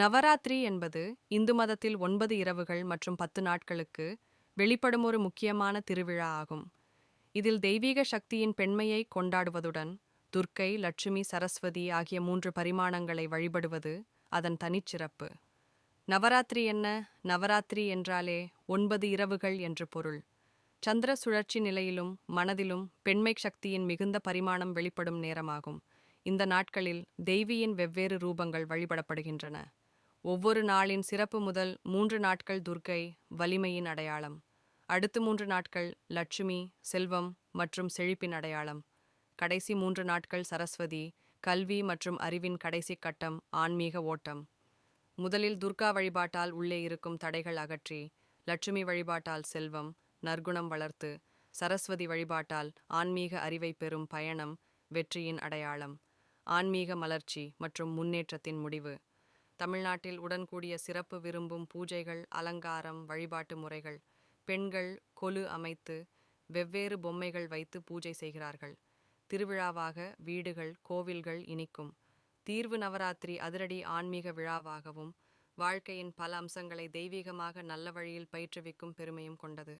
நவராத்திரி என்பது இந்து மதத்தில் ஒன்பது இரவுகள் மற்றும் பத்து நாட்களுக்கு வெளிப்படும் ஒரு முக்கியமான திருவிழா ஆகும். இதில் தெய்வீக சக்தியின் பெண்மையை கொண்டாடுவதுடன் துர்க்கை லட்சுமி சரஸ்வதி ஆகிய மூன்று பரிமாணங்களை வழிபடுவது அதன் தனிச்சிறப்பு. நவராத்திரி என்ன? நவராத்திரி என்றாலே ஒன்பது இரவுகள் என்று பொருள். சந்திர சுழற்சி நிலையிலும் மனதிலும் பெண்மை சக்தியின் மிகுந்த பரிமாணம் வெளிப்படும் நேரமாகும். இந்த நாட்களில் தெய்வியின் வெவ்வேறு ரூபங்கள் வழிபடப்படுகின்றன. ஒவ்வொரு நாளின் சிறப்பு முதல் மூன்று நாட்கள் துர்க்கை வலிமையின் அடையாளம். அடுத்து மூன்று நாட்கள் லட்சுமி செல்வம் மற்றும் செழிப்பின் அடையாளம். கடைசி மூன்று நாட்கள் சரஸ்வதி கல்வி மற்றும் அறிவின் கடைசி கட்டம் ஆன்மீக ஓட்டம். முதலில் துர்கா வழிபாட்டால் உள்ளே இருக்கும் தடைகள் அகற்றி லட்சுமி வழிபாட்டால் செல்வம் நற்குணம் வளர்த்து சரஸ்வதி வழிபாட்டால் ஆன்மீக அறிவை பெறும் பயணம் வெற்றியின் அடையாளம். ஆன்மீக மலர்ச்சி மற்றும் முன்னேற்றத்தின் முடிவு. தமிழ்நாட்டில் உடன்கூடிய சிறப்பு விரும்பும் பூஜைகள் அலங்காரம் வழிபாட்டு முறைகள். பெண்கள் கொலு அமைத்து வெவ்வேறு பொம்மைகள் வைத்து பூஜை செய்கிறார்கள். திருவிழாவாக வீடுகள் கோவில்கள் இனிக்கும். தீர்வு நவராத்திரி அதிரடி ஆன்மீக விழாவாகவும் வாழ்க்கையின் பல அம்சங்களை தெய்வீகமாக நல்ல வழியில் பயிற்றுவிக்கும் பெருமையும் கொண்டது.